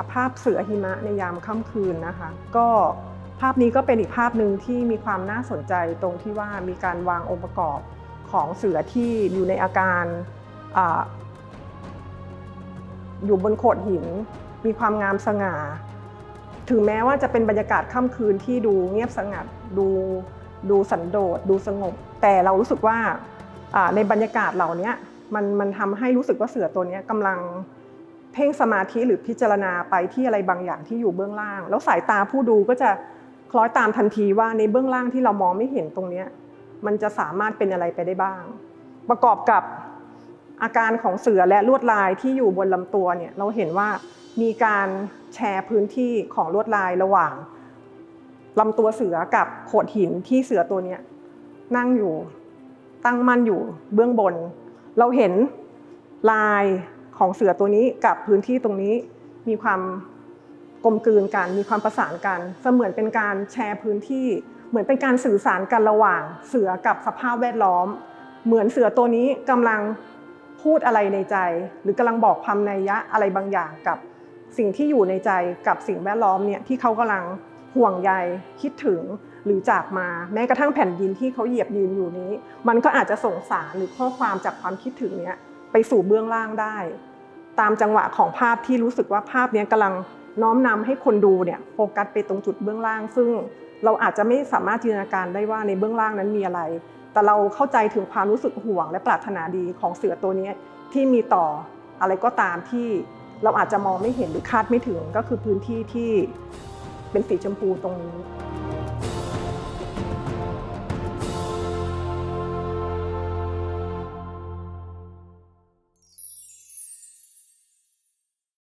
ค่ะภาพเสือหิมะในยามค่ำคืนนะคะ ก็ภาพนี้ก็เป็นอีกภาพหนึ่งที่มีความน่าสนใจตรงที่ว่ามีการวางองค์ประกอบของเสือที่อยู่ในอาการออยู่บนโขดหิน มีความงามสง่า ถึงแม้ว่าจะเป็นบรรยากาศค่ำคืนที่ดูเงียบสงัดดูดูสันโดษดูสงบ แต่เรารู้สึกว่าในบรรยากาศเหล่านี้มันมันทำให้รู้สึกว่าเสือตัวนี้กำลัง เพ่งสมาธิหรือพิจารณาไปที่อะไรบางอย่างที่อยู่เบื้องล่าง แล้วสายตาผู้ดูก็จะคล้อยตามทันทีว่าในเบื้องล่างที่เรามองไม่เห็นตรงนี้มันจะสามารถเป็นอะไรไปได้บ้าง ประกอบกับอาการของเสือและลวดลายที่อยู่บนลำตัวเนี่ยเราเห็นว่ามีการแชร์พื้นที่ของลวดลายระหว่างลำตัวเสือกับโขดหินที่เสือตัวนี้นั่งอยู่ตั้งมั่นอยู่เบื้องบน เราเห็นลาย ของเสือตัวนี้กับพื้นที่ตรงนี้มีความกลมกลืนกัน มีความประสานกัน เสมือนเป็นการแชร์พื้นที่ เหมือนเป็นการสื่อสารกันระหว่างเสือกับสภาพแวดล้อม เหมือนเสือตัวนี้กำลังพูดอะไรในใจ หรือกำลังบอกความนัยยะอะไรบางอย่างกับสิ่งที่อยู่ในใจกับสิ่งแวดล้อมเนี่ยที่เขากำลังห่วงใยคิดถึงหรือจากมาแม้กระทั่งแผ่นดินที่เขาเหยียบยืนอยู่นี้ มันก็อาจจะส่งสารหรือข้อความจากความคิดถึงเนี้ยไปสู่เบื้องล่างได้ ตามจังหวะของภาพที่รู้สึกว่าภาพนี้กำลังน้อมนำให้คนดูเนี่ยโฟกัสไปตรงจุดเบื้องล่าง ซึ่งเราอาจจะไม่สามารถจินตนาการได้ว่าในเบื้องล่างนั้นมีอะไร แต่เราเข้าใจถึงความรู้สึกห่วง และปรารถนาดีของเสือตัวนี้ที่มีต่ออะไรก็ตามที่เราอาจจะมองไม่เห็นหรือคาดไม่ถึงก็คือพื้นที่ที่เป็นสีชมพูตรงนี้